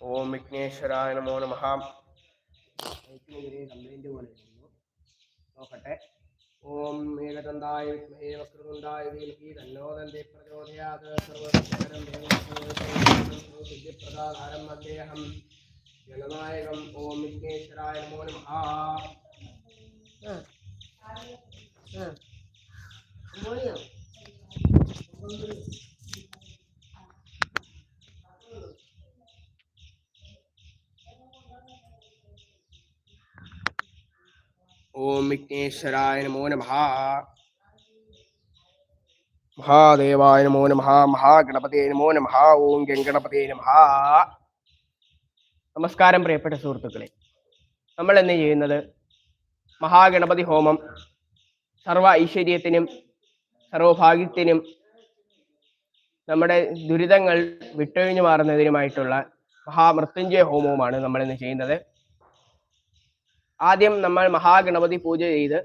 ഓം വിഘ്നേശ്വരായ നമോ നമ കംപ്ലൈന്റ് പോലെ വരുന്നു നോക്കട്ടെ ഓം ഏകദന്തായ വിദ്മഹേ വക്രതുണ്ടായ വീൽഹി തന്നോ ദന്തേ പ്രചോദയാത് സിദ്ധിപ്രദാധാരം അദ്ദേഹം ജനനായകം ഓം വിഘ്നേശ്വരായ നമോ നമ ഓം വിഘ്നേശ്വരായ നമോ നമ. മഹാദേവായ നമോ നമ മഹാഗണപതേ നമോ നമ ഓം ഗംഗണപതേ നമ. നമസ്കാരം പ്രിയപ്പെട്ട സുഹൃത്തുക്കളെ നമ്മൾ എന്ന് ചെയ്യുന്നത് മഹാഗണപതി ഹോമം സർവ ഐശ്വര്യത്തിനും സർവഭാഗ്യത്തിനും നമ്മുടെ ദുരിതങ്ങൾ വിട്ടൊഴിഞ്ഞു മാറുന്നതിനുമായിട്ടുള്ള മഹാമൃത്യുഞ്ജയ ഹോമവുമാണ് നമ്മൾ ഇന്ന് ചെയ്യുന്നത്. ആദ്യം നമ്മൾ മഹാഗണപതി പൂജ ചെയ്ത്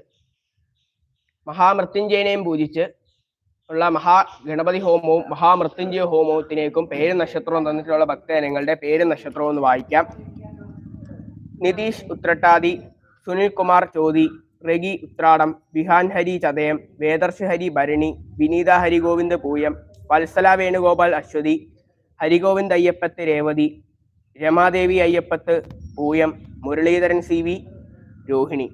മഹാമൃത്യുഞ്ജയനെയും പൂജിച്ച് ഉള്ള മഹാഗണപതി ഹോമവും മഹാമൃത്യുഞ്ജയ ഹോമത്തിനേക്കും പേര് നക്ഷത്രവും തന്നിട്ടുള്ള ഭക്തജനങ്ങളുടെ പേര് നക്ഷത്രവും ഒന്ന് വായിക്കാം. Nitheesh Uthrattathi Sunil Kumar Chothi Regi Uthradam Bihan Hari Chathayam Vedarsh Hari Bharani Vineetha Harigovind Pooyam Vatsala Venugopal Aswathi Harigovind Ayyappath Revathi Ramadevi Ayyappath Pooyam Muraleedharan C V Rohini.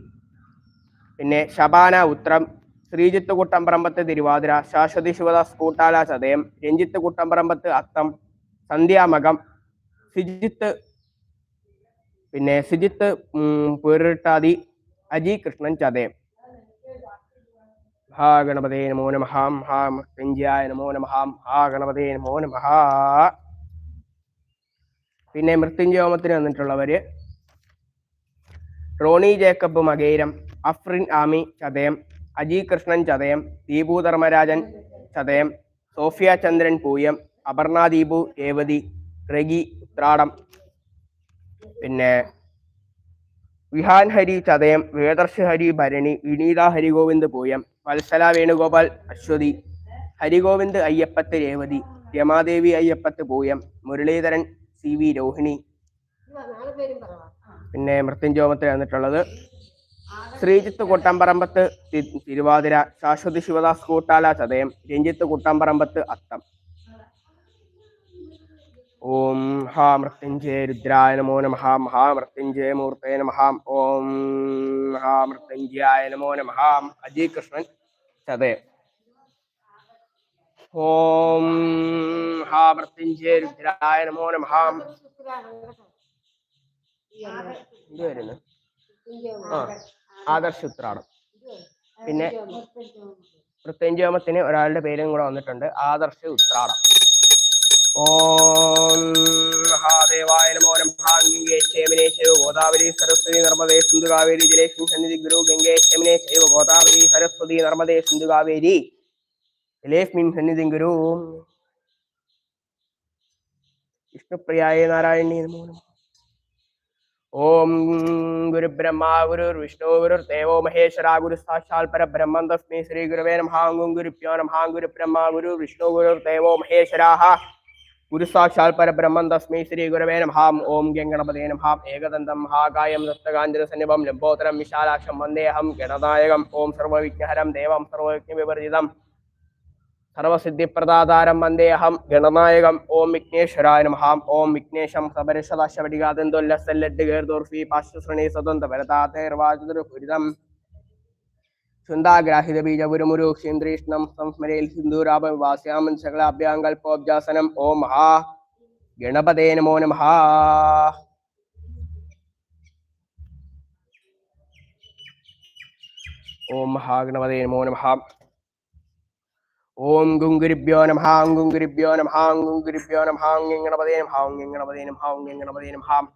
പിന്നെ ശബാന ഉത്രം ശ്രീജിത്ത് കുട്ടമ്പറമ്പത്ത് തിരുവാതിര ശാശ്വതി ശിവദാസ് കൂട്ടാല ചതയം രഞ്ജിത്ത് കുട്ടമ്പറമ്പത്ത് അത്തം സന്ധ്യാമകം സിജിത്ത് പിന്നെ സിജിത്ത് പുരട്ടാതി അജി കൃഷ്ണൻ ചതയം. ഹാ ഗണപതേ നമോ നമഃ മഹാമൃത്യുഞ്ജയായ നമോ നമഹാം ഹാ ഗണപതേ നമോ നമഃ പിന്നെ മൃത്യുഞ്ജയോമത്തിന് വന്നിട്ടുള്ളവര് റോണി ജേക്കബ് മകേരം അഫ്രിൻ ആമി ചതയം അജി കൃഷ്ണൻ ചതയം ദീപു ധർമ്മരാജൻ ചതയം സോഫിയ ചന്ദ്രൻ പൂയം അപർണ ദീപു രേവതി റഗി ഉത്രാടം. പിന്നെ വിഹാൻ ഹരി ചതയം വേദർശ് ഹരി ഭരണി വിനീത ഹരിഗോവിന്ദ് പൂയം വത്സല വേണുഗോപാൽ അശ്വതി ഹരിഗോവിന്ദ് അയ്യപ്പത്ത് രേവതി രമാദേവി അയ്യപ്പത്ത് പൂയം മുരളീധരൻ സി വി രോഹിണി. പിന്നെ മൃത്യുഞ്ജോമത്തിൽ വന്നിട്ടുള്ളത്. ശ്രീജിത്ത് കുട്ടമ്പറമ്പത്ത് തിരുവാതിര ശാശ്വതി ശിവദാസ് കൂട്ടാല ചതയം രഞ്ജിത്ത് കുട്ടമ്പറമ്പത്ത് അത്തം. ഓം ഹാ മൃത്യുഞ്ജയ രുദ്രായ നമോ നമ ഹാ മൃത്യുഞ്ജയ മൂർത്തേ നമഹാം ഓം ഹാ മൃത്യുഞ്ജയായ നമോ നമഃ അജി കൃഷ്ണൻ ചതയം. ഓം ഹാ മൃത്യുഞ്ജയ രുദ്രായ നമോ നമഃ ഇത് വരുന്നു ആ ആദർശ് ഉത്രാടം. പിന്നെ പ്രത്യഞ്ചോമത്തിന് ഒരാളുടെ പേരും കൂടെ വന്നിട്ടുണ്ട്. ആദർശ ഉത്രാടം. ഓം മഹാദേവായ നമോ നമേ. ക്ഷേമനെ ശൈവ ഗോദാവരി സരസ്വതി നർമ്മദേ സിന്ധു കാവേരി ജലേഷ്മി സന്നിധി ഗുരു. ഗംഗേ ക്ഷേമനെ ശൈവ ഗോദാവരി സരസ്വതി നർമ്മദേ സിന്ധു കാവേരി ജലേഷ്മിൻ സന്നിധി ഗുരു. വിഷ്ണുപ്രിയായ നാരായണീ നമോ നമഃ. ഓം ഗുരുബ്രഹ്മാ ഗുരുർ വിഷ്ണു ഗുരുർ ദേവോ മഹേശ്വര ഗുരു സാക്ഷാൽ പരബ്രഹ്മം തസ്മൈ ശ്രീ ഗുരുവേ നമഃ ഓം നമഹാം നമഃ ഗുരുബ്രഹ്മ ഗുരു വിഷ്ണു ഗുരുർ ദേവോ മഹേശ്വരാഹ ഗുരു സാക്ഷാൽ പരബ്രഹ്മം തസ്മൈ ശ്രീ ഗുരുവേ നമഹാം ഓം ഗംഗണപതേ നമഹാം ഏകദന്തം മഹാകായം ദത്തകാഞ്ചന സന്നിഭം ലംബോത്തരം വിശാലാക്ഷം വന്ദേഹം ഗണനായകം. ഓം സർവവിഘ്നഹരം ദേവം സർവവിഘ്ന വിവർജിതം സർവസിദ്ധിപ്രദാതാരം വന്ദേഹം ഗണനായകം. ഓം വിഘ്നേശ്വരായ നമഃ. ഓം വിഘ്നേശം സബരിഷദാശവടികാതന്തോല്ലസല്ലഡ് ഗേർദോർഫി പാശ്വശ്രണി സ്വതന്ത്ര ഭരതാതേർവാചുരുപുരിതം ചുന്താഗ്രാഹിത ബീജപുരമുരു ക്ഷേന്ദ്രീഷ്ണം സംസ്മരയിൽ സിന്ധൂരാപം വാസ്യാമൻ ശകളാഭ്യാങ്കൽപോബ്ജാസനം ഓം മഹാ. ഗണപതേ നമോ നമഃ. ഓം മഹാഗണപതേ നമോ നമഃ. ഓം ഗുങ്കുരിഭ്യോ നമഃ ഗുങ്കുരിഭ്യോ നമഃ ഗുങ്കുരിഭ്യോ ഹാങ് ഗണപതേ ഹാങ് ഗണപതേ ഹാങ് ഗണപതേ ഹാം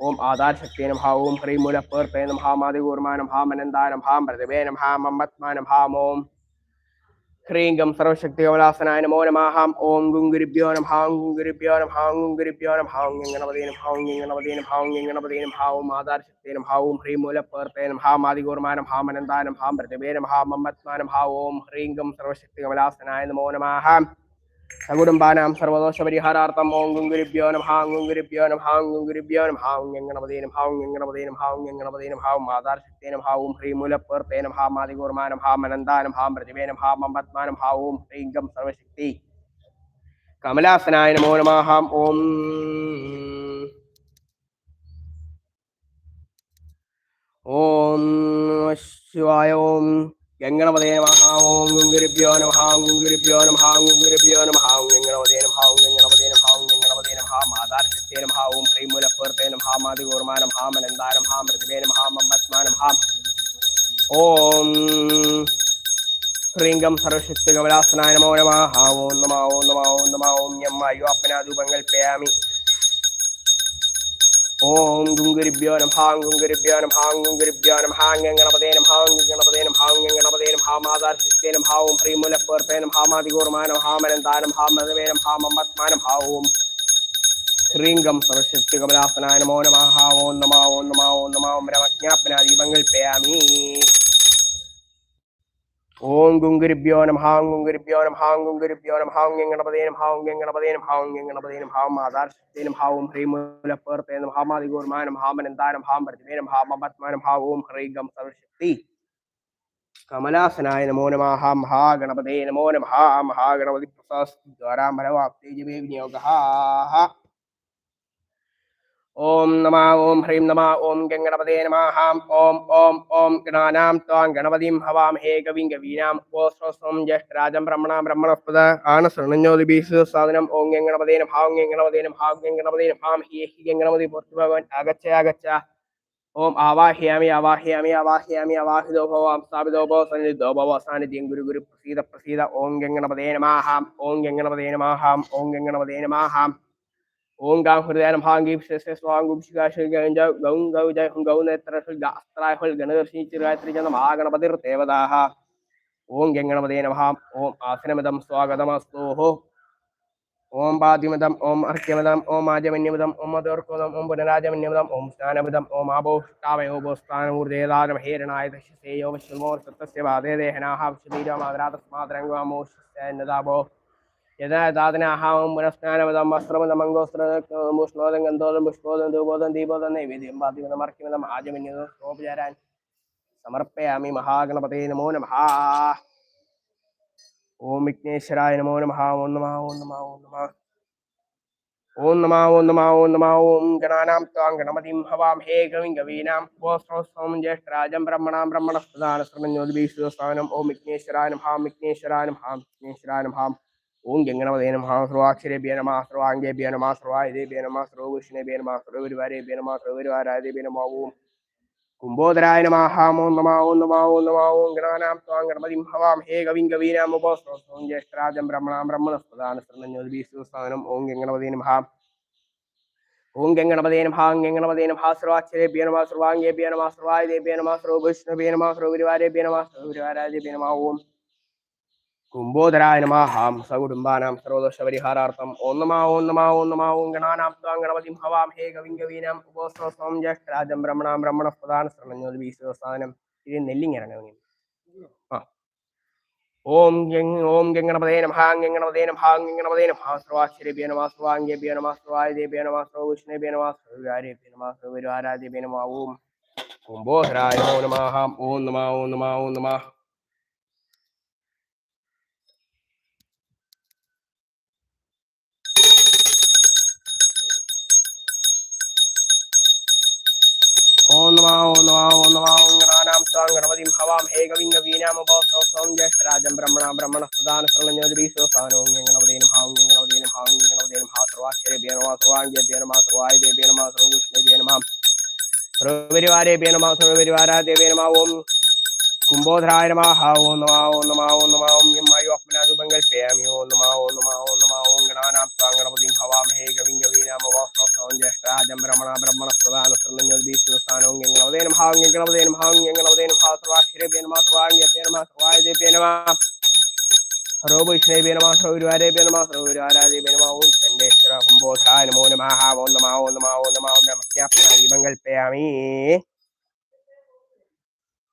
ഓം ആധാർ ശക്തി നമഃ ഓം ഹ്രീമൂലപ്പേർപ്പേനും ഹാം ആദികൂർമാനം ഹാം അനന്താനം ഹാം പ്രതിഭേനം ഹാം അമ്മത്മാനം ഹാം ഓം ഹ്രീംഗം സർവശക്തി കമലാസനായ നമോ നമാഹാം ഓം ഗുങ്കുരിഭ്യോ നമഃ ഗുങ്കുരിഭ്യോ നമഃ ഗുങ്കുരിഭ്യോ നമഃ ഗണപതേ നമഃ ഗണപതേ നമഃ ഗണപതേ നമഃ ഓം ആധാർ ഹാവും നമഃ ഓം ഹാം പേർപ്പേ ഹാം മാതികൂർമാ ഹാം മനന്താ ഹാം പ്രതിഭേ നമഃ മമ്മത്മാ നമഃ ഓം ഹ്രീംഗം സർവശക്തി കമലാസനായ നമോ നമഃ സകുടുംബാനാം സർവദോഷപരിഹാരാർത്ഥം ഓം ഗുങ്കുരിഭ്യോ ഗുരുഭ്യോനം ഹാം ഗുങ്കുരിഭ്യോ നമ ഹാം ഗുങ്കുരിഭ്യോ നമ ഹാം ഗംഗണപതേനും ഹാം ഗംഗണപതേനും ഹാം ഗംഗണപതേനും ഹാം മാതാർശക്തേനും ഹാവും ഹ്രീമൂലപ്പേർപ്പേനും ഹാം മാതികൂർമാനം ഹാം അനന്താനം ഹാം പ്രതിവേനം ഹാം അമ്പത്മാനം ഹാവും ഹ്രീംഗം സർവശക്തി കമലാസനായ നമോ നമാഹാം ഓം ഓം ശിവായ ഓം ഗംഗണപതേ ഓം ഗുരുഭ്യോ നമഹാം ഗുരുഭ്യോ നമ ഹാം ഗുരുഭ്യോ നമഹാം ഗംഗണപതേ നമഹാം ഗംഗണപതേ നമ മാതാരശക്തേ നമഹാവും നമ ഓം മാതികൂർമാ നമ ഹാം ആദികൂർമാനം ഹാം അനന്താനം ഹാം പ്രതിഭേ ഹാം ഓം ഹ്രീംഗം സർവശക്തി കമലാസനായ നമോ നമ ഓം നമ ഓം നമ ഓം ഓം യം അയ്യോപ്പനാദൂപങ്ങൾ പേയാമി ഓം ഗുങ്കുരിഭ്യോ നമ ഹാം ഗുങ്കുരിഭ്യോ നമ ഹാങ് ഗുങ്കുരിഭ്യോ നമ ഹാം ഗണപതേ നമ ഹാ നമ ഹാം ഓം ഹ്രീമുലപ്പേർപ്പേനം ഹാ മാതികൂർമാനം ഹാ മനന്താനം ഹാ ഹാം ഹാ മമ്മത്മാനം ഹാം ഓം ശ്രീംഗം സർവശക്തി കമലാസനായ നമോ നമ ഓം നമ ഓം നമ ഓം നമ ഓം രമജ്ഞാപനാദീപങ്ങൾ പേയാമി ഓം ഗുംഗുരുഭ്യോ നമ ഹാം ഗുംഗുരുഭ്യോ നമ ഹാം ഗുംഗുരുഭ്യോ നമ ഹാം ഗംഗണപതേനം ഹാം ഗംഗണപതേനം ഹാം ഗംഗണപതേനം ഹാം ആധാർശക്തേനം ഹാവും ഹ്രീമൂലപ്പേർത്തേനും ഹാമാദികൂർമാനം ഹാമനന്താനം ഹാം പ്രതിവേനം ഹാം അപത്മാനം ഹാ ഓം ഹ്രീഗം സർവശക്തി കമലാസനായ നമോ നമ ഹാം മഹാഗണപതേ നമോ നമ ഹാ മഹാഗണപതി പ്രസാദ്വാരാ മലവാപ്തേജവേ വിനിയോഗ ഓം നമ ഓം ഹ്രീം നമ ഓം ഗംഗണപതേ നമ ഹാം ഓം ഓം ഓം ഗണാനാം ത്വാം ഗണപതിം ഹവാം ഹേ കവിം കവീനാം ഓ സ്വസ്വം ജ്യേഷ്ഠരാജം ബ്രഹ്മണ ബ്രഹ്മണസ്പദ ആണ് ശൃണഞ്ഞോതിബീസ് സാധനം ഓം ഗംഗണപതേ ഹാം ഗംഗണപതേ ഹാം ഗംഗണപതേ നഭാം ഹി ഹി ഗംഗണപതി പുറത്തു ഭഗവാൻ അഗച്ച അഗച്ച ഓം ആവാഹയാമി ആവാഹയാമി ആവാഹയാമി ആവാഹിതോ ഭവാം സ്ഥാപിതോ ഭവ സന്നിധോ ഭവ സാന്നിധ്യം ഗുരു ഗുരു പ്രസീത പ്രസീത ഓം ഗംഗണപതേ നമാഹാം ഓം ഗംഗണപതേ നമാഹാം ഓം ഗംഗണപതേ നമാഹാം ഓം ഗാം ഹൃദയം ഭാംഗീം സ്വാംഗും ശികാശ ഗൗ ഗൗ ജയ ഹും ഗൗ നേത്ര ഗാസ്ത്രായ ഹുൽ ഗണദർശി ചിരാത്രി ജന മഹാഗണപതിർ ദേവതാഹ. ഓം ഗംഗണപതേ നമഹാം ഓം ആസനമിതം സ്വാഗതമസ്തോഹോ ഓം പാതിമിതം ഓം അർക്യമതം ഓം ആജമന്യമിതം ഓം മതോർക്കോദം ഓം പുനരാജമന്യമിതം ഓം സ്നാനമിതം ഓം ആബോഷ്ടാവയോപസ്ഥാനമൂർദേതാരം ഹേരണായ ദശസേയോ വിശ്വമോർ സത്തസ്യ വാദേ ദേഹനാഹ വിശ്വതീരമാദ്രാതസ്മാതരംഗാമോഷോ യഥാ പുനഃസ്നാനമതം വസ്ത്രമതം വസ്ത്രമിതം അംഗോസ്ത്രമുഷ്ണോദം ഗന്ധോദം പുഷ്പോദം ധൂപോദം ദീപോദം നൈവേദ്യം പാതിമതം അർക്കിമതം ആജമന്യതം സമർപ്പയാമി മഹാഗണപതേ നമോ നമ ഓം വിഘ്നേശ്വരായ നമോ നമ ഓം നമ ഓം നമ ഓം നമ. ഓം നമ ഓം നമ ഓം നമ. ഓം ഗണാനാം ത്വാം ഗണപതിം ഹവാം ഹേ ഗവിം കവീനാം ഓസ്രോസ്വം ജ്യേഷ്ഠരാജം ബ്രഹ്മണാം ബ്രഹ്മണസ്പദാന സ്ഥാനം ഓം വിഘ്നേശ്വരായ നമഃ വിഘ്നേശ്വരായ നമഃ വിഘ്നേശ്വരായ നമഃ. ഓം ഗംഗണമതേ നമ സർവാക്ഷരേഭ്യ നമ സർവാംഗേഭ്യ നമ സർവായുധേഭ്യ നമ സർവകൃഷ്ണേഭ്യ നമ സർവഗുരുവാരേഭ്യ നമ സർവഗുരുവാരാധേഭ്യ നമ ഓം കുംഭോദരായ നമഃ ഓം നമ ഓം നമ ഓം നമ ഓം ഗണാനാം ത്വാം ഗണപതിം ഹവാം ഹേ കവിം കവീനാം ഉപോസ്തോം ജ്യേഷ്ഠരാജം ബ്രഹ്മണാം ബ്രഹ്മണസ്പദാന ശ്രമഞ്ഞോദ്ഭീശ്വസ്ഥാനം ഓം ഗംഗണപതേ നമ ഓം ഗംഗണപതേ നമഃ ഗംഗണപതേ നമ സർവാക്ഷരേഭ്യ നമ സർവാംഗേഭ്യ നമ സർവായുധേഭ്യ നമ സർവകൃഷ്ണേഭ്യ നമ സർവഗുരുവാരേഭ്യ നമ സർവഗുരുവാരാധേഭ്യ നമ ഓം കുംഭോദരായ നമാഹാം സകുടുംബാനാം സർവദോഷപരിഹാരാർത്ഥം. ഓം നമ ഓം നമ ഓം നമ ഓം ഗണാനാം ത്വാം ഗണപതിം ഹവാം ഹേ കവിംഗവീനാം ഉപോസ്വസ്വം ജ്യേഷ്ഠരാജം ബ്രഹ്മണാം ബ്രഹ്മണസ്പദാന ശ്രമഞ്ഞോദ്ഭീശ്വസ്ഥാനം ഇത് നെല്ലിങ്ങിറങ്ങി ആ. ഓം ഗംഗ് ഓം ഗംഗണപതേ നമഃ ഗംഗണപതേ നമഃ ഗംഗണപതേ നമഃ സർവാശ്വരേഭ്യ നമഃ സർവാംഗേഭ്യ നമഃ സർവായുധേഭ്യ നമഃ സർവകൃഷ്ണേഭ്യ നമഃ സർവകാര്യേഭ്യ നമഃ സർവഗുരുവാരാധ്യേഭ്യ നമഃ ഓം. കുംഭോധരായ നമോ നമഃ ഓം നമഃ ഓം നമഃ ഓം നമ. നമ നമ നമ നമഃ നമഃ നമഃ നമഃ നമഃ നമഃ നമഃ നമഃ നമഃ കുംഭോധരായ നമഃ ഓം നമ നമ നമ ഓം യമ്മായി ഓം നമ ഓം നമ നമ ഓം ഗണാനാം ത്വാം ഹവാം ഹേ കവിം ഗവീനാം ഉപസ്രോം ജ്യേഷ്ഠരാജം ബ്രഹ്മണ ബ്രഹ്മണസ്പദാന ശ്രമഞ്ഞോദ്ഭീശ്വസ്ഥാനം ഗംഗണപതേ നമഃ ഗംഗണപതേ നമഃ ഗംഗണപതേ നമഃ സർവാക്ഷരേഭ്യ നമഃ സർവാംഗേഭ്യ നമഃ സർവായുധേഭ്യ നമഃ സർവവൈഷ്ണവേഭ്യ നമഃ സർവഗുരുവാരേഭ്യ നമഃ സർവഗുരുവാരാധേഭ്യ നമഃ ഓം ചണ്ഡേശ്വര കുംഭോധരായ നമോ നമഃ ഓം നമ ഓം നമ ഓം നമ ഓം നമസ്യാപ്നാദീപം കൽപ്പയാമി.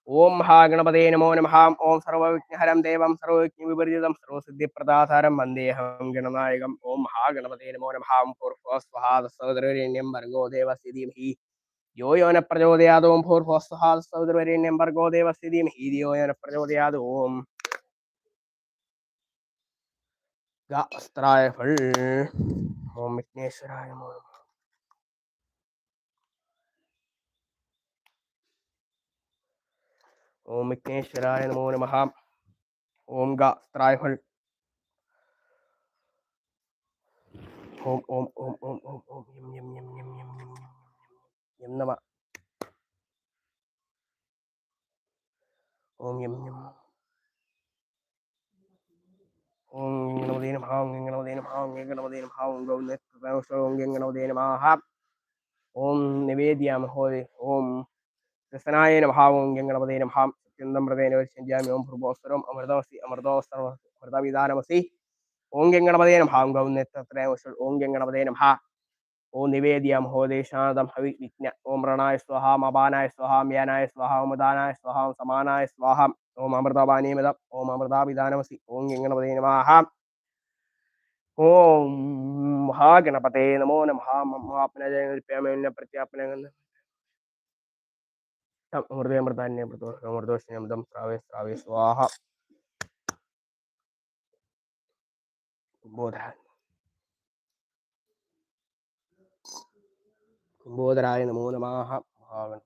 ഓം മഹാഗണപതേ നമോ നമഃ. ഓം സർവവിഘ്നഹരം ദേവം സർവവിഘ്ന വിപരീതം സർവസിദ്ധിപ്രദാധാരം വന്ദേഹം ഗണനായകം. ഓം മഹാഗണപതേ നമോ നമഃ. പൂർവസ്വഹാദസോദരേണ്യം ഭർഗോ ദേവസ്ഥിതിമഹി യോ യോന പ്രചോദയാത് ഓം ഭൂർഭോസ്വഹാദസോദരേണ്യം ഭർഗോ ദേവസ്ഥിതിമഹി യോ യോന പ്രചോദയാത് ഓം. ഗാസ്ത്രായ ഫൾ. ഓം വിഘ്നേശ്വരായ നമോ. ఓం విఘ్నేశ్వరాయ నమో నమ ఓం గా స్త్రాయహుల్ ఓం ఓం ఓం ఓం ఓం ఓం ఎం ఎం ఎం ఎం ఎం ఎం ఎం నమ ఓం ఎం ఎం ఓం గంగనవదే నమ ఓం గంగనవదే నమ ఓం గంగనవదే నమ ఓం గౌనేత్ర ఓం గంగనవదే నమ ఓం నివేద్యామహోది ఓం രസനായ നഭാവം ഗംഗണപതേ നഭാം സത്യന്തമൃതേന വശ്യഞ്ജാമി ഓം ഭൃഭോസ്വരം അമൃതമസി അമൃതോസ്വരം അമൃതവിധാനമസി ഓം ഗംഗണപതേ നഭാം ഗൗന്നത്രത്രയമശ്വൽ ഓം ഗംഗണപതേ നഭ ഓം നിവേദ്യ മഹോദേശാനദം ഹവി വിജ്ഞ ഓം രണായ സ്വഹാം അപാനായ സ്വഹാം യാനായ സ്വഹാം ഉമദാനായ സ്വഹാം സമാനായ സ്വഹാം. ഓം അമൃതപാനീമതം ഓം അമൃതാഭിധാനമസി ഓം ഗംഗണപതേ നമാഹാം ഓം മഹാഗണപതേ നമോ നമ മഹാപ്നജന പ്രത്യാപനങ്ങൾ അമൃതമൃതാന്യ അമൃതോഷ്ണമൃതം ശ്രാവേ ശ്രാവേ സ്വാഹ കുംഭോധരായ നമോ നമാഹ മഹാഗണ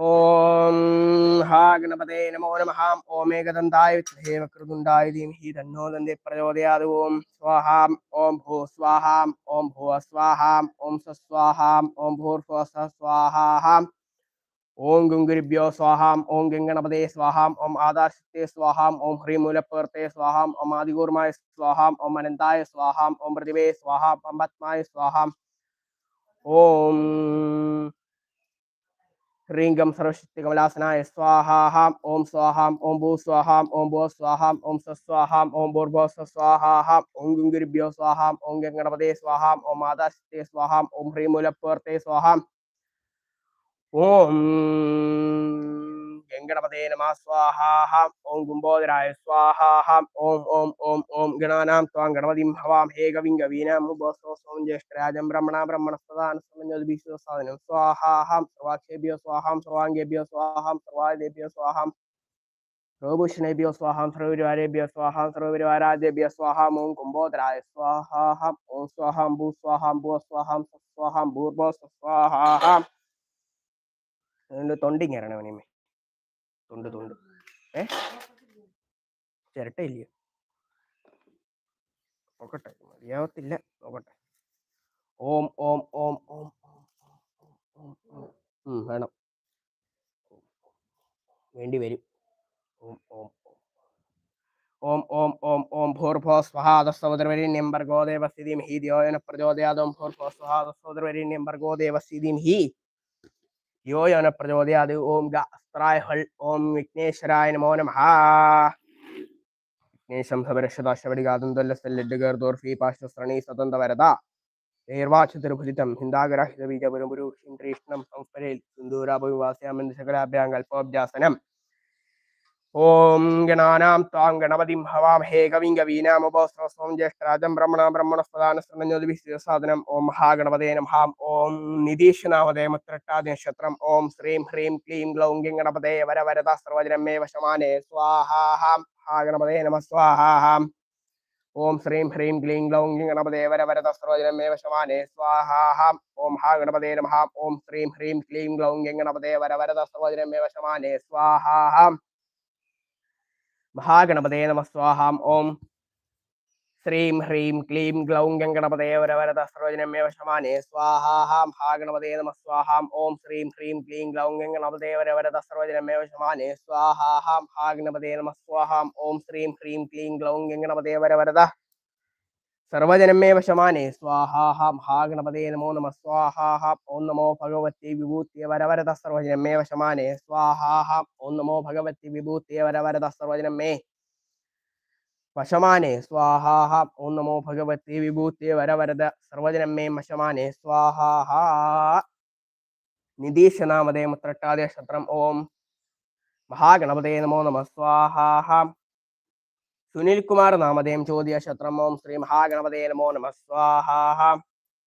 ॐ हा गणपते नमो नमः। ॐ एकदन्ताय विद्महे वक्रतुण्डाय धीमहि तन्नो दन्ते प्रचोदयात्। ॐ स्वाहाम् ॐ भो स्वाहाम् ॐ भुव स्वाहाम् ॐ सस्वाहाम् ओम भूर्भुव स स्वाहाम् ॐ गुङ्गुरिभ्यो स्वाहाम् ॐ गङ्गणपते स्वाहाम् ॐ आदाशक्ते स्वाहाम् ॐ ह्रीमूलप्रवर्ते स्वाहाम् ॐ आदिकूर्माय स्वाहाम् ॐ अनन्ताय स्वाहाम् ॐ प्रतिभे स्वाहाम् अम्बत्माय स्वाहा। ओम ह्रीङ्गं सर्वशक्तिकमलासनाय स्वाहाहाम् ॐ स्वाहाम् ॐ भू स्वाहाम् ॐ भो स्वाहाम् ॐ सस्वाहाम् ॐ भोर्भो सस्वाहाहाम् ॐ गुङ्गुरिभ्यो स्वाहाम् ॐ गङ्गणपते स्वाहाम् ॐ माताशक्ते स्वाहाम् ॐ ह्रीमूलपूर्ते स्वाहाम् ॐ गणपते नम, स्वाहा। ओं गुंबोधराय स्वाहा। ओम ओम ओम ओम गणानां त्वां गणपति हवाम हे गविं, गवीनां मुभसो ब्रह्मण ज्येष्ठराजं, ब्रह्मणा ब्रह्मणस्पदान् समन्योद्भिषुसाधनं स्वाहा, सर्वाक्षेभ्यो स्वाहा, सर्वाङ्गेभ्यो स्वाहा सर्वादेभ्यो स्वाहा, सर्वभूषणेभ्यो स्वाहा, सर्वपरिवारेभ्यो स्वाहा सर्वपरिवारादेभ्यो स्वाहा। ओं कुंभोदराय स्वाहा। ओं स्वाहा, भू स्वाहा भू स्वाहा स्वाहा भूर्भो स्वाहा। தொண்டிங்க में തൊണ്ട് തൊണ്ട് ഏ ചിരട്ടയില്ലയോ നോക്കട്ടെ മതിയാവത്തില്ല നോക്കട്ടെ ഓം ഓം ഓം ഓം ഓം. വേണം വേണ്ടി വരും ഓം ഓം ഓം. ഓം ഓം ഓം ഭൂർഭോ സ്വഹാദസ്സോദരവരിണ്യം ഭർഗോ ദേവസ്ഥിതിം ഹി ദ്യോയന പ്രചോദയാദോം ഭൂർഭോ സ്വഹാദസ്സോദരവരിണ്യം ഭർഗോ ദേവസ്ഥിതിം ഹി യോയന പ്രചോദയാത് ഓം ഗസ്ത്രായ പ്രായഹൾ ഓം വിഘ്നേശ്വരായ നമോ നമഃ വിഘ്നേശം സമരക്ഷതാശപടികാതന്തല്ലസ്തല്ലഡ്ഗർദോർഫി പാശ്വസ്രണീ സ്വതന്ത വരത ഏർവാക്ഷ തിരുഭുജിതം ഹിന്ദാഗരാഹിതബീജപുരംപുരു ശ്രീകൃഷ്ണം സംസ്മരയിൽ സിന്ദൂരാപവിവാസ്യാമന്ദ ശകലാഭ്യാം കൽപ്പോഭ്യാസനം ഓം ഗണാനാം താം ഗണപതിം ഭവാമഹേ കവിം കവീനാമുപസ്രവസ്വം ജ്യേഷ്ഠരാജം ബ്രഹ്മണ ബ്രഹ്മണസ്പദാനസ്രജ്ഞോതിഭിസ്സാദനം ഓം മഹാഗണപതേ നമഹാം ഓം നിതീഷനാമതേ മുത്രട്ടാദി നക്ഷത്രം. ഓം ശ്രീം ഹ്രീം ക്ലീം ഗ്ലൗം ഗിം ഗണപതേ വര വരദ സർവജനമേ വശമാനേ. സ്വാഹാഹാം. മഹാഗണപതേ നമ. സ്വാഹാഹാം. ഓം ശ്രീം ഹ്രീം ക്ലീം ഗ്ലൗം ഗിം ഗണപതേ വര വരദ സർവജനമേ വശമാനേ. സ്വാഹാഹാം. ഓം മഹാഗണപതേ നമഹാം ഓം ശ്രീം ഹ്രീം ക്ലീം ഗ്ലൗം ഗിം ഗണപതേ വര വരദ സർവജനമേ വശമാനേ. സ്വാഹാം മഹാഗണപതേ നമ സ്വാഹാം. ഓം. ശ്രീം ഹ്രീം ക്ലീം ഗ്ലൗം ഗംഗണപതേ വരവരത സർവജനമേ വശമാനേ സ്വാഹാഹാം. മഹാഗണപതേ നമ സ്വാഹാം. ഓം. ശ്രീം ഹ്രീം ക്ലീം ഗ്ലൗം ഗംഗണപതേ വരവരത സർവജനമേ വശമാനേ സ്വാഹാഹാം. മഹാഗണപതേ നമ സ്വാഹാം. ഓം. ശ്രീം ഹ്രീം ക്ലീം ഗ്ലൗം ഗംഗണപതേ വരവരത സർവജനമേ വശമാനേ സ്വാഹാം മഹാഗണപതേ നമോ നമ സ്വാഹാം ഓം നമോ ഭഗവതി വിഭൂതിയ വരവരത സർവജനമേ വശമാനേ സ്വാഹാം ഓം നമോ ഭഗവതി വിഭൂതിയ വരവരത സർവജനമേ വശമാനേ സ്വാഹാം ഓം നമോ ഭഗവതി വിഭൂതിയ വരവരത സർവജനമേ വശമാനേ സ്വാഹാ നിതീഷ് നാമധേയം ഉത്രട്ടാതി നക്ഷത്രം ഓം മഹാഗണപതേ നമോ നമ സ്വാഹാഹ സുനിൽ കുമാർ നാമധേയം ചോദ്യ ശത്രം ഓം ശ്രീ മഹാഗണപതേ നമോ നമ. സ്വാഹാഹ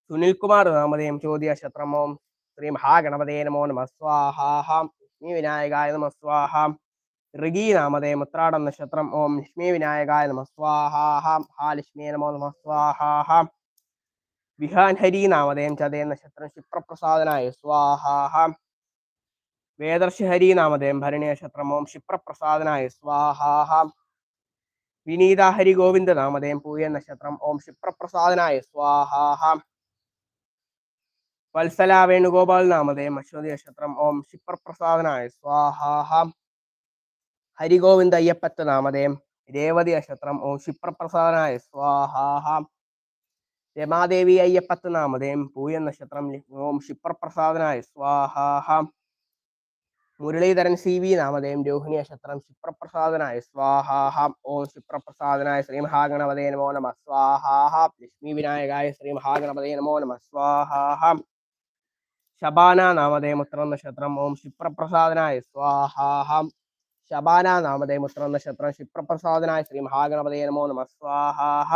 സുനിൽ കുമാർ നാമധേയം ചോദ്യ ശത്രം ഓം ശ്രീ മഹാഗണപതേ നമോ നമ. സ്വാഹാഹ ലക്ഷ്മി വിനായകായ നമ. സ്വാഹ. ഋഗി നാമധേയം ഉത്രാടം നക്ഷത്രം ഓം ലക്ഷ്മി വിനായകായ നമ. സ്വാഹാഹ മഹാലക്ഷ്മി നമോ നമ. സ്വാഹാഹ വിഹാൻ ഹരി നാമധേയം ചതയ നക്ഷത്രം ക്ഷിപ്രപ്രസാദനായ സ്വാഹാഹ വേദർഷി ഹരി നാമധേയം ഭരണി നക്ഷത്രം ഓം ക്ഷിപ്രപ്രസാദനായ സ്വാഹാഹ വിനീത ഹരി ഗോവിന്ദ നാമധേയം പൂയ നക്ഷത്രം ഓം ക്ഷിപ്രപ്രസാദനായ സ്വാഹാഹ. വത്സല വേണുഗോപാൽ നാമധേയം അശ്വതി നക്ഷത്രം ഓം ക്ഷിപ്രപ്രസാദനായ സ്വാഹാഹ. ഹരിഗോവിന്ദ അയ്യപ്പത്ത് നാമധേയം രേവതി നക്ഷത്രം ഓം ക്ഷിപ്രപ്രസാദനായ സ്വാഹാഹ. രമാദേവി അയ്യപ്പത്ത് നാമധേയം പൂയ നക്ഷത്രം ഓം ക്ഷിപ്രപ്രസാദനായ സ്വാഹാഹ. മുരളീധരൻ സി വി നാമധേയം രോഹിണി നക്ഷത്രം ക്ഷിപ്രപ്രസാദനായ സ്വാഹാഹ ഓം ക്ഷിപ്രപ്രസാദനായ ശ്രീ മഹാഗണപതേ നമോ നമ സ്വാഹാഹ ലക്ഷ്മി വിനായകായ ശ്രീ മഹാഗണപതേ നമോ നമ സ്വാഹാഹ. ശബാന നാമധേയം ഉത്തരം നക്ഷത്രം ഓം ക്ഷിപ്രപ്രസാദനായ സ്വാഹാഹ. ശബാന നാമധേയം ഉത്തരം നക്ഷത്രം ക്ഷിപ്രപ്രസാദനായ ശ്രീ മഹാഗണപതേ നമോ നമ സ്വാഹാഹ.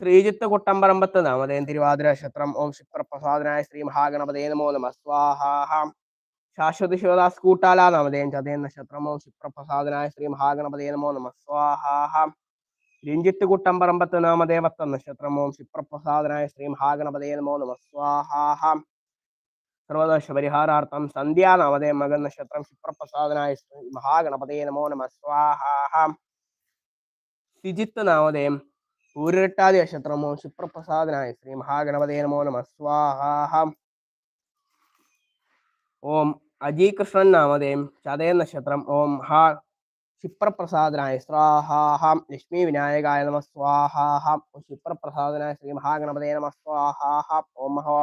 ശ്രീജിത്ത് കുട്ടമ്പറമ്പത്ത് നാമധേയം തിരുവാതിര നക്ഷത്രം ഓം ക്ഷിപ്രപ്രസാദനായ ശ്രീ മഹാഗണപതേ നമോ നമ സ്വാഹാഹ. ശാശ്വതി ശിവദാസ് കൂട്ടാല നമതേം ചതയ നക്ഷത്രം ഓം ശ്രീ മഹാഗണപതേ നമോ നമ. സ്വാഹാഹ രഞ്ജിത്ത് കുട്ടമ്പറമ്പത്ത് നാമദേവത്വ നക്ഷത്രമോ ഓം ശ്രീ മഹാഗണപതേ നമോ നമ. സ്വാഹാഹ സർവദോഷ പരിഹാരാർത്ഥം സന്ധ്യാ നാമദേ മകൻ നക്ഷത്രം ശുപ്രപ്രസാദനായ ശ്രീ മഹാഗണപതേ നമോ നമ. സ്വാഹാഹ സിജിത്ത് നാമധേയം പൂരിട്ടാതി നക്ഷത്രമോ ശുപ്രപ്രസാദനായ ശ്രീ മഹാഗണപതേ നമോ നമ. സ്വാഹാഹ ഓം അജി കൃഷ്ണൻ നാമധേയം ചതയ നക്ഷത്രം ഓം ഹാ ക്ഷിപ്രപ്രസാദനായ സ്വാഹാഹം ലക്ഷ്മി വിനായകായ നമ സ്വാഹാഹം ഓം ക്ഷിപ്രപ്രസാദനായ ശ്രീ മഹാഗണപതേ നമ സ്വാഹാഹം ഓം മഹാ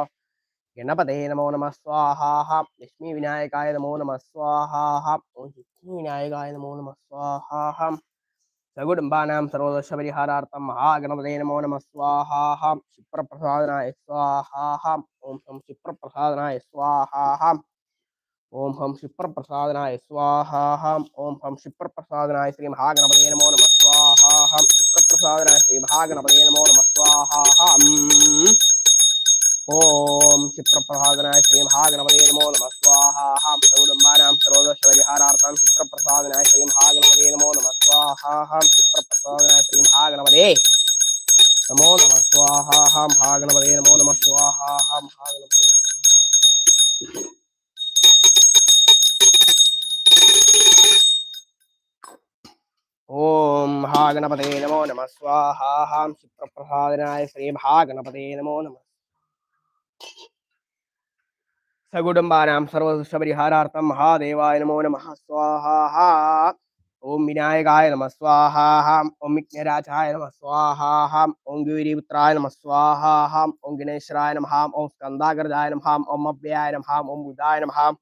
ഗണപതേ നമോ നമ സ്വാഹാഹം ലക്ഷ്മി വിനായകായ നമോ നമ സ്വാഹാഹം ഓം ലക്ഷ്മി വിനായകായ നമോ നമ സ്വാഹാഹം സകുടുംബാനാം സർവദോഷപരിഹാരാർത്ഥം മഹാഗണപതേ നമോ നമ സ്വാഹാഹം ക്ഷിപ്രപ്രസാദനായ സ്വാഹാഹം ഓം ഹം ക്ഷിപ്രപ്രസാദനായ ஓம் ஹம் சிப்ரபிரசாதனாய ஸ்வாஹாஹாம். ஓம் ஹம் சிப்ரபிரசாதனாய ஸ்ரீ மகாகணபதே நமோ நம ஸ்வாஹாஹாம். சிப்ரபிரசாதனாய ஸ்ரீ மகாகணபதே நமோ நம ஸ்வாஹாஹாம். ஓம் சிப்ரபிரசாதனாய ஸ்ரீ மகாகணபதே நமோ நம ஸ்வாஹாஹாம். சகுடும்பானாம் சரோதோஷ பரிஹாரார்த்தாம் சிப்ரபிரசாதனாய ஸ்ரீ மகாகணபதே நமோ நம ஸ்வாஹாஹாம். சிப்ரபிரசாதனாய ஸ்ரீ மகாகணபதே நமோ நம ஸ்வாஹாஹாம். மகாகணபதே நமோ நம ஸ்வாஹாஹாம். மகாகணபதே ഓം മഹാഗണപതേ നമോ നമ. സ്വാഹാം. ക്ഷിപ്രപ്രസാദനായ ശ്രീ മഹാഗണപതേ നമോ നമ. സകുടുംബാനാം സർവദുഷ്ടപരിഹാരാർത്ഥം മഹാദേവായ നമോ നമ. സ്വാഹാ. ഓം വിനായകായ നമ. സ്വാഹാം. ഓം വിഘ്നരാജായ നമ. സ്വാഹാം. ഓം ഗൗരീപുത്രായ നമ. സ്വാഹാം. ഓം ഗണേശ്വരായ നമഹാം ഓം സ്കന്ദാഗ്രജായ നമഹാം ഓം അഭ്യായ നമഹാം ഓം ബുധായ നമഹാം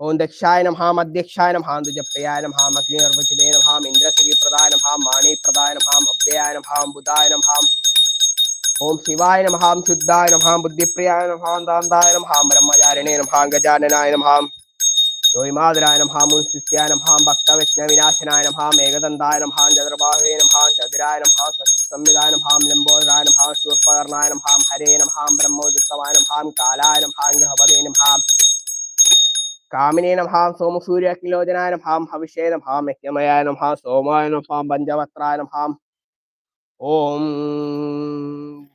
ഓം ദക്ഷായ നഹാം അധ്യക്ഷായ നഹാം തുജപ്പയായ നഹാം അഗ്നിർവചിതേ നഹാം ഇന്ദ്രശ്രീ പ്രധായ നഹാം മാണി പ്രധായ നഹാം അഭ്യയായ നഹാം ബുധായ നഹാം ഓം ശിവായ നഹാം ശുദ്ധായ നഹാം ബുദ്ധിപ്രിയായ നഹാം ദാന്തായ നഹാം ബ്രഹ്മചാരിണേ നഹാം ഗജാനനായ നഹാം യോയിമാതരായ നഹാം മുൻസിസ്യായ നഹാം ഭക്തവജ്ഞവിനാശനായ നഹാം ഏകദന്തായ നഹാം ചതുർബാഹുവേ നഹാം ചതുരായ നഹാം സ്വസ്തി സംവിധായ നഹാം ലംബോദരായ നഹാം ശൂർപ്പകർണായ നഹാം ഹരേ നഹാം ബ്രഹ്മോദിത്തമായ നഹാം കാലായ നഹാം ഗ്രഹപതേ നഹാം കാമിനേനം ഹാം സോമ സൂര്യാഗ്നിലോചനായനം ഹാം അഭിഷേകം ഹാം യജ്ഞമയാനം ഹാം സോമായനം ഹാം പഞ്ചവസ്ത്രായനം ഹാം ഓം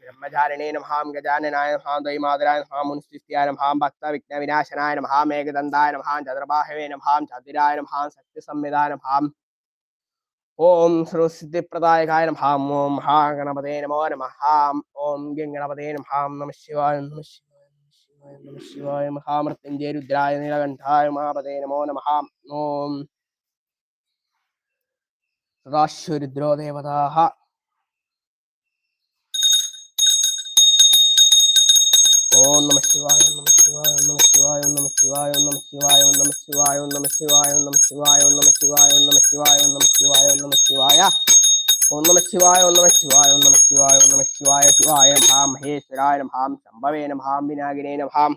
ബ്രഹ്മചാരിണേനം ഹാം ഗജാനനായനം ഹാം ദൈമാതരായനം ഹാം മുൻസ്തിസ്ഥ്യാനം ഹാം ഭക്ത വിഘ്ന വിനാശനായനം ഹാം ഏകദന്തായനം ഹാം ചതുർബാഹവേനം ഹാം ചതുരായനം ഹാം ശക്തി സംവിധാനം ഭാം ഓം ശ്രുസിദ്ധിപ്രദായകായനം ഹാം ഓം മഹാഗണപതേ നമോ നമഹാം ഓം ഗംഗണപതേ നമ ഹാം നമ ശിവായ നമ ശിവ ശിവായ മഹാമൃത്യുഞ്ജയ രുദ്രായ നീലകണ്ഠായ മഹാപതേ നമോ നമഃ ഓം സദാശ്വരുദ്രോ ദേവതാഹ ഓം നമ ശിവായ നമ ശിവായ നമ ശിവായ നമ ശിവായ നമ ശിവായ നമ ശിവായ നമ ശിവായ നമ ശിവായ നമ ശിവായ നമ ശിവായ നമ ശിവായ നമ ശിവായ ഓം നമ ശിവായ ഓം നമ ശിവായ ഓം നമ ശിവായ ഓം നമ ശിവായ ശിവായ ഹാം മഹേശ്വരായ ഹാം ശംഭവേനം ഹാം വിനാഗിനേനം ഹാം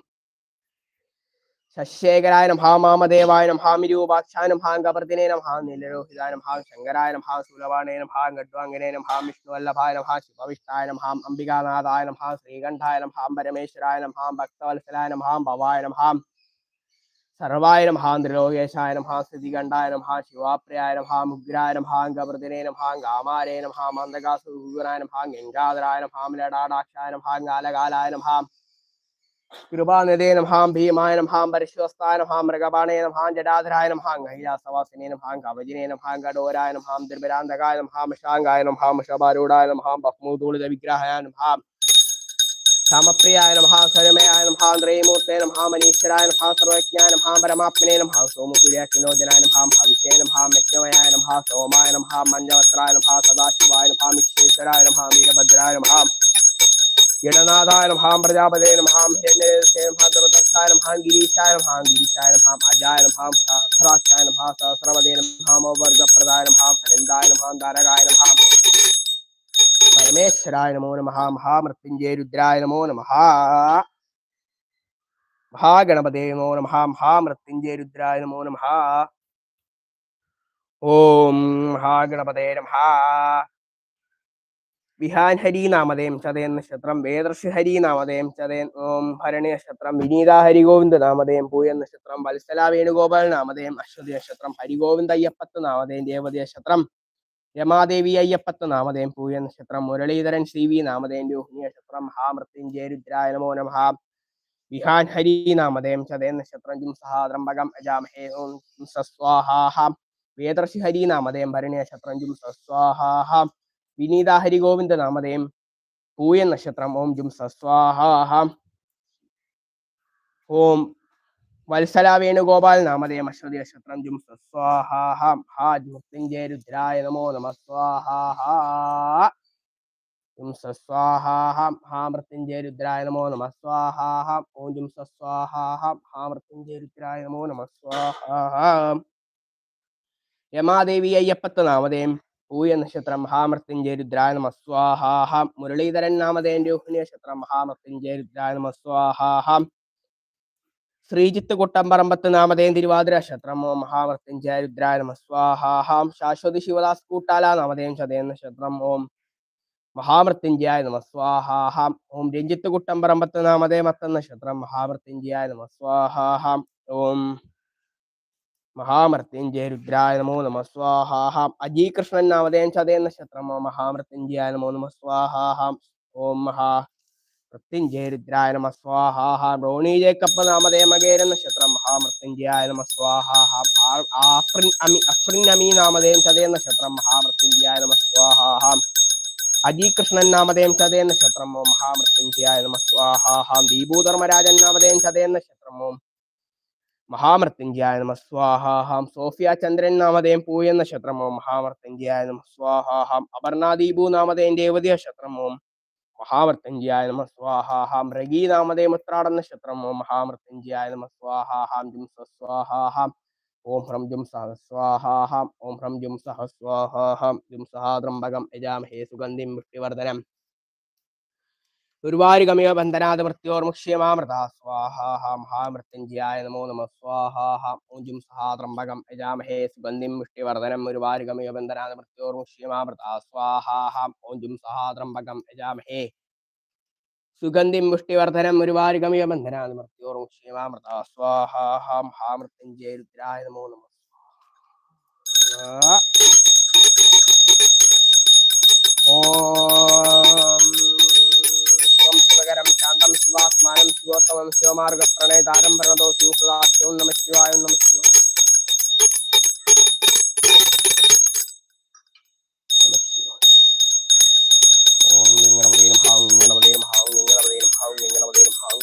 ശശേഖരായനം ഹാം മാമദേവായനം ഹാം രൂപാക്ഷാനം ഹാം കപർത്തിനേനം ഹാം നീലരോഹിതാനം ഹാം ശങ്കരായനം ഹാം സുലഭാണേനം ഹാം ഖഡ്വാംഗനേനം ഹാം വിഷ്ണുവല്ലഭായനം ഹാം ശിവവിഷ്ടായനം ഹാം അംബികാനാഥായനം ഹാം ശ്രീകണ്ഠായനം ഹാം പരമേശ്വരായനം ഹാം ഭക്തവത്സലായനം ഹാം ഭവായനം ഹാം സർവായനം ഹാ ത്രിലോകേശായനം ഹാ സ്ഥിതികണ്ഠായനം ഹാ ശിവാപ്രയായനം ഹാ മുഗ്രായനം ഹാംഗപ്രതിനേനം ഹാംഗാമാരേനം ഹാ മന്ദകാസുഗുണായനം ഹാ ഗംഗാധരായനം ഹാം ലഡാടാക്ഷായനം ഹാംഗാലകാലായനം ഹാം കൃപാനിധേനം ഹാം ഭീമായനം ഹാം പരിശ്വസ്ഥാനം ഹാം മൃഗപാണേനം ഹാം ജടാധരായനം ഹാം കൈലാസവാസിനേനം ഹാം കവചിനേനം ഹാം കടോരായനം ഹാം ദുർഭരാന്തകായനം ഹാം ഷാങ്കായനം ഹാം ഷബാരൂഢായനം ഹാം ബഹ്മൂതൂളിത വിഗ്രഹായനം ഹാം രാമപ്രിയായ നമ സ്വരമയായ നമ ത്രയമൂർത്തേ നമ മനീശ്വരായ നമ സർവജ്ഞായ നമ പരമാത്മനെ നമ സോമസൂര്യാക്കിനോജനായ നമ ഭവിഷ്യേ നമ മെക്യമയായ നമ സോമായ നമ മഞ്ജവത്രായ നമ സദാശിവായ നമ വിശ്വേശ്വരായ നമ വീരഭദ്രായ നമ ഗണനാഥായ നമ പ്രജാപതേ നമ ഹിരണ്യരസേ നമ ദുർദർശായ നമ ഗിരീശായ നമ ഗിരീശായ നമ അജായ നമ സഹസ്രാക്ഷായ നമ സഹസ്രവദേ നമ വർഗപ്രദായ നമ അനന്തായ നമ താരകായ നമ പരമേശ്വരായ നമോ നമ മഹാമൃത്യുഞ്ജയ രുദ്രായ നമോ നമ. മഹാഗണപതേ നമോ നമ മഹാമൃത്യുഞ്ജയ രുദ്രായ നമോ നമ. ഓം മഹാഗണപതേ നമ. വിഹാൻ ഹരി നാമധേയം ചതയൻ നക്ഷത്രം വേദർഷി ഹരി നാമധേയം ചതയൻ ഓം ഭരണി നക്ഷത്രം വിനീത ഹരിഗോവിന്ദ നാമതേം പൂയൻ നക്ഷത്രം വത്സല വേണുഗോപാൽ നാമതേം അശ്വതി നക്ഷത്രം ഹരിഗോവിന്ദ അയ്യപ്പത്ത് നാമതേം ദേവതി നക്ഷത്രം. രമാദേവി അയ്യപ്പത്ത് നാമധേയം പൂയ നക്ഷത്രം മുരളീധരൻ ശ്രീ വി നാമധേയം രോഹിണി നക്ഷത്രം മഹാമൃത്യുഞ്ജയ രുദ്രായ നമോ നമ. വിഹാൻ ഹരി നാമധേയം ചതേ നക്ഷത്രം ജും സഹാദ്രംബകം അജാമഹേ ഓം സസ്വാഹാഹ വേദർഷി ഹരി നാമധേയം ഭരണി നക്ഷത്രം ജും സസ്വാഹാഹ വിനീത ഹരിഗോവിന്ദ നാമധേയം പൂയ നക്ഷത്രം ഓം ജും സസ്വാഹാഹ ഓം വത്സല വേണുഗോപാൽ നാമദേ അശ്വതി അശ്വത്രം ജും സസ്വാഹാഹം ഹാ മൃത്യുഞ്ജയ രുദ്രായ നമോ നമ. സ്വാഹാഹാ ജും സസ്വാഹാഹം ഹാ മൃത്യുഞ്ജയ രുദ്രായ നമോ നമ. സ്വാഹാഹം ഓം ജും സസ്വാഹാഹം ഹാ മൃത്യുഞ്ജയ രുദ്രായ നമോ നമ. സ്വാഹാഹം രമാദേവി അയ്യപ്പത്ത് നാമധേയം. പൂയ നക്ഷത്രം. മഹാമൃത്യുഞ്ജയ രുദ്രായ നമ. സ്വാഹാഹം മുരളീധരൻ നാമദേൻ രോഹിണി നക്ഷത്രം. മഹാമൃത്യുഞ്ജയ രുദ്രായ നമ. സ്വാഹാഹം ശ്രീജിത്ത് കുട്ടമ്പറമ്പത്ത് നാമധേയം തിരുവാതിര ക്ഷത്രമോ ഓം മഹാമൃത്യുഞ്ജയ രുദ്രായ നമ. സ്വാഹാഹാം. ശാശ്വതി ശിവദാസ് കൂട്ടാല നാമധേയം ചതയെന്ന ക്ഷത്രം. ഓം മഹാമൃത്യുഞ്ജയായ നമ. സ്വാഹാഹാം. ഓം രഞ്ജിത്ത് കുട്ടമ്പറമ്പത്ത് നാമധേയം അത്തെന്ന നക്ഷത്രം മഹാമൃത്യുഞ്ജയായ നമ. സ്വാഹാഹാം. ഓം മഹാമൃത്യുഞ്ജയ രുദ്രായ നമോ നമ. സ്വാഹാഹാം. അജീകൃഷ്ണൻ നാമധേയം ചതയം നക്ഷത്രം ഓം മഹാമൃത്യുഞ്ജയായ നമോ നമ. സ്വാഹാഹാം. ഓം മഹാ മൃത്യുഞ്ജയ രുദ്രായ നമ സ്വാഹാഹാം റോണി ജേക്കപ്പ് നാമധേയ മകേര നക്ഷത്രം മഹാമൃത്യുഞ്ജയായ നമ സ്വാഹാഹാം അമി ചതയ നക്ഷത്രം മഹാമൃത്യുഞ്ജയായ നമ സ്വാഹാഹ അജി കൃഷ്ണൻ നാമധേയം ചതയ നക്ഷത്രം ഓം മഹാമൃത്യുഞ്ജയായ നമ സ്വാഹാഹാം ദീപൂധർമ്മരാജൻ നാമധേയം ചതയ നക്ഷത്രം ഓം മഹാമൃത്യുഞ്ജയായ നമ സ്വാഹാഹാം സോഫിയ ചന്ദ്രൻ നാമധേയം പൂയ നക്ഷത്രം ഓം മഹാമൃത്യുഞ്ജയായ നമ സ്വാഹാഹാം അപർണ ദീപു നാമധേയം ദേവതി നക്ഷത്രം ഓം महामृत्युञ्जयाय नम स्वाहा मृगीनामदे मत्राडनक्षत्रं महामृत्युञ्जयाय नमः स्वाहा जुं स्वाहा ओम ह्रं जुम सह स्वाहा ओम ह्रं जुम सह स्वाहा जुम सह त्र्यम्बकं यजामहे सुगन्धिं पुष्टिवर्धनम् ദുർവാരികമിവ ബന്ധനാത് മൃത്യോർമുക്ഷ്യമാമൃത സ്വാഹാഹാം ഹാ മഹാമൃത്യുഞ്ജിയായ നമോ നമ സ്വാഹാഹാം ഊഞ്ചും സഹാ ത്രംബകം യജാമഹേ സുഗന്ധിം പുഷ്ടിവർദ്ധനം ഗുരുവാരികമിവ ബന്ധനാത് മൃത്യോർമുക്ഷ്യമാമൃത സ്വാഹാഹാം ഊഞ്ചും സഹാ ത്രംബകം യജാമഹേ സുഗന്ധിം പുഷ്ടിവർദ്ധനം ഗുരുവാരികമിവ ബന്ധനാത് മൃത്യോർമുക്ഷ്യമാമൃത സ്വാഹാഹാം ഹാ മഹാമൃത്യുഞ്ജയ രുദ്രായ നമോ നമ ഓം ശിവകരം ശാന്തം ശിവാത്മാനം ശിവോത്തമം ശിവമാർഗ പ്രണയതാരം പ്രണതോ ശിവസദാശിവം നമ ശിവായ നമ ശിവ ഓം ഗംഗണപതേനും ഭാവം ഗംഗണപതേനും ഭാവം ഗംഗണപതേനും ഭാവം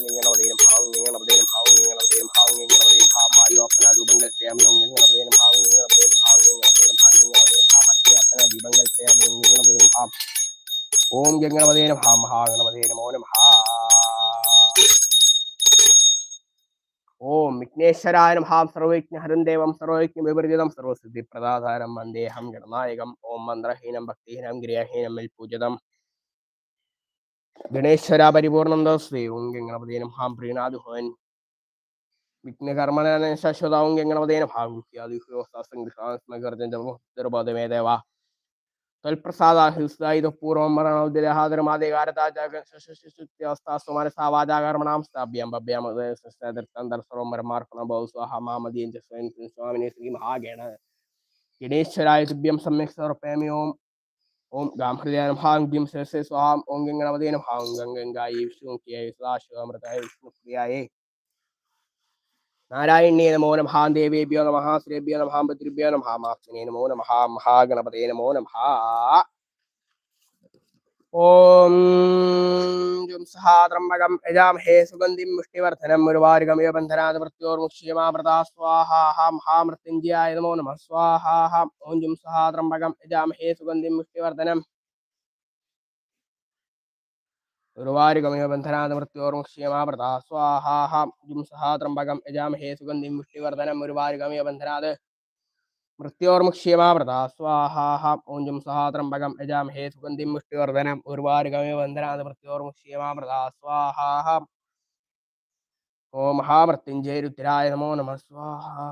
ഓം വിഘ്നേശ്വരായ നമഃ സർവവിഘ്നഹരം ദേവം സർവവിഘ്ന വിപരീതം സർവസിദ്ധിപ്രദാധാരം വന്ദേഹം ഗണനായകം ഓം മന്ത്രഹീനം ഭക്തിഹീനം ഗൃഹഹീനം മേൽ പൂജിതം ഗണേശ്വര പരിപൂർണം ശ്രീ ഓം ഗംഗണപതി നമഃ പ്രീണാദ് ഭവൻ വിഘ്നകർമ്മന ശാശ്വതാവും ഗംഗണപതേന ഭാഗുക്യാദിഹ്യോസ്മേ ദേവ തൽപ്രസാദാഹൃദായുധപൂർവം മരണോദ്യഹാദരമാദേകാരതാസ്വാമനസാവാചാകർമ്മണാം സ്ഥാപ്യം ഭഭ്യാം സർവമരമാർപ്പണ ഭൗ സ്വാഹ മാമദീൻ സ്വാമിനെ ശ്രീ മഹാഗണ. ഗണേശ്വരായ തുഭ്യം സമ്യക് സമർപ്പയാമി ഓം ഓം ഗാംഹൃദയാന ഭാം ഗ്യം സരസേ സ്വാഹാം ഓം ഗംഗണപതേന ഭാം ഗംഗായ സദാശിവമൃതായ വിഷ്ണുപ്രിയായേ നാരായണ്യേ നമോ നമ ദേവേഭ്യോ നമ ശ്രീഭ്യോ നമ ഭദ്രഭ്യോ നമ മാസ്മിനേ നമോ നമ മഹാഗണപതേ നമോ നമ. ഓം ജും സഹാത്രംബകം യജാമഹേ സുഗന്ധിം മുഷ്ടിവർദ്ധനം മുരുവാരുഗമയ ബന്ധനാത് മൃത്യോർമുക്ഷ്യമാമൃതാ സ്വാഹാ മഹാമൃത്യുഞ്ജയായ നമോ നമ. സ്വാഹാഹാം ഓം ജും സഹാത്രംബകം യജാമഹേ സുഗന്ധിം മുഷ്ടിവർദ്ധനം ഗുരുവാരുഗമയ ബന്ധനാത് മൃത്യോർമുക്ഷ്യമാമൃതാ സ്വാഹാ ജും സഹാത്രംബകം യജാമഹേ സുഗന്ധിം മുഷ്ടിവർദ്ധനം ഗുരുവാരുഗമയ ബന്ധനാത് മൃത്യോർമുക്ഷ്യമാമൃതാ സ്വാഹാ ഓം ജും സഹാത്രംബകം യജാമഹേ സുഗന്ധിം മുഷ്ടിവർദ്ധനം ഗുരുവാരുഗമയ ബന്ധനാത് മൃത്യോർമുക്ഷ്യമാമൃതാ സ്വാഹാ ഓം മഹാമൃത്യുഞ്ജയ രുദ്രായ നമോ നമ. സ്വാഹാ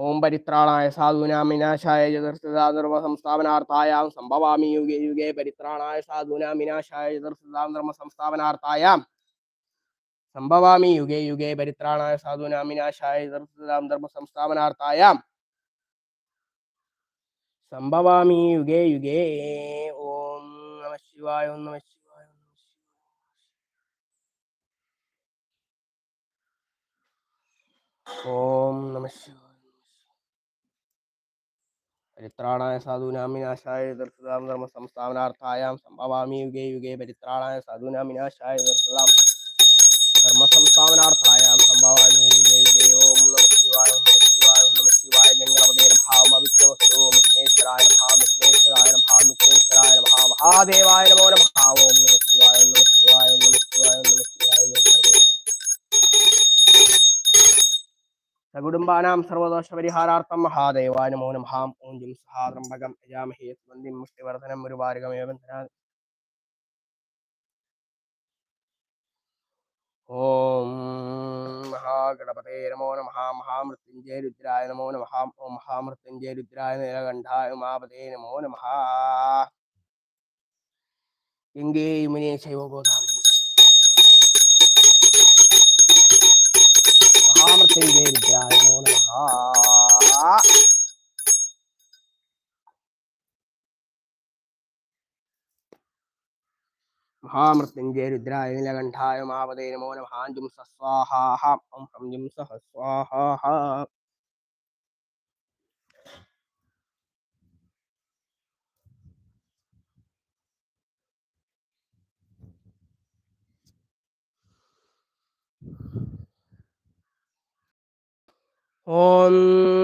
ഓം പരിത്രാണായ സാധൂനാം വിനാശായ ചതുർസ്ഥിതാധർമ്മ സംസ്ഥാപനാർത്ഥായാം സംഭവാമി യുഗേ യുഗേ പരിത്രാണായ സാധൂനാം വിനാശായ ചതുർസ്ഥിതാധർമ്മ സംസ്ഥാപനാർത്ഥായാം സംഭവാമി യുഗേ യുഗേ പരിത്രാണായ സാധൂനാം വിനാശായ ചതുർസ്ഥിതാം ധർമ്മ സംസ്ഥാപനാർത്ഥായാം സംഭവാമി യുഗേ യുഗേ ഓം നമ ശിവായ ഓം നമ ശിവായ ഓം നമഃ ശിവായ. ഓം നമ ശിവായ പരിത്രാണായ സാധൂനാം വിനാശായ ദർശതാം ധർമ്മ സംസ്ഥാപനാർത്ഥായാം സംഭവാമി യുഗേ യുഗേ പരിത്രാണായ സാധൂനാം വിനാശായ ദർശതാം ധർമ്മ സംസ്ഥാപനാർത്ഥായാം സംഭവാമി യുഗേ യുഗേ ഓം നമ ശിവായ ഓം നമ ശിവായ ഓം നമ ശിവായ ഗംഗണപതേ നമഃ വിഷ്ണുവസ്തു വിഘ്നേശ്വരായ നമഃ വിഘ്നേശ്വരായ നമഃ സകുടുംബാനാം സർവദോഷപരിഹാരാർത്ഥം മഹാദേവായ നമോ നമഃ. ഓം ജിം സഹാദ്രംഭകം യജാമഹേ സുഗന്ധിം മുഷ്ടിവർദ്ധനം ഗുരുവാരുഗമേവന്ധന ഓം മഹാഗണപതേ നമോ നമഃ. മഹാമൃത്യുഞ്ജയ രുദ്രായ നമോ നമഃ. ഓം മഹാമൃത്യുഞ്ജയ രുദ്രായ നീലകണ്ഠായ ഉമാപതേ നമോ നമഃ. ഗംഗേ യമുനേ ശൈവ ഗോദാവരി മഹാമൃത്യുഞ്ജയ രുദ്രായ നമോ മഹാമൃത്യുഞ്ജയ രുദ്രായ നീലകണ്ഠായ മാവതേ നമോ നമഹാഞ്ജും സസ്വാഹാഹ ഓം ജും സഹ സ്വാഹാഹ ഓം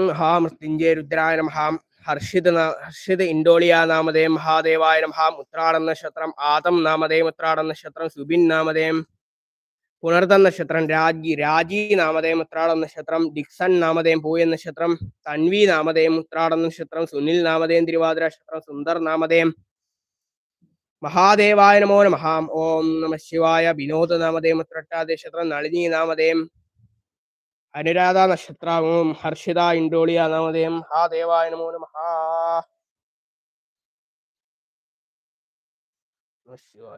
മഹാമൃത്യുഞ്ജയ രുദ്രായ നമഃ ഹാം ഹർഷിത ഹർഷിത ഇൻഡോളിയ നാമധേയം മഹാദേവായ ഹാം ഉത്രാടം നക്ഷത്രം ആദം നാമധേയം ഉത്രാടം നക്ഷത്രം സുബിൻ നാമധേയം പുണർതം നക്ഷത്രം രാജി രാജി നാമധേയം ഉത്രാടം നക്ഷത്രം ഡിക്സൺ നാമധേയം പൂയൻ നക്ഷത്രം തൻവി നാമധേയം ഉത്രാടം നക്ഷത്രം സുനിൽ നാമധേയം തിരുവാതിര നക്ഷത്രം സുന്ദർ നാമധേയം മഹാദേവായ നമോ നമഃ ഓം നമ ശിവായ വിനോദ നാമധേയം ഉത്രട്ടാദ നക്ഷത്രം നളിനി നാമധേയം അനുരാധ നക്ഷത്രാവും ഹർഷിത ഇൻഡോളിയ ഹാ ദേവായ നമ നമഃ. ശിവായ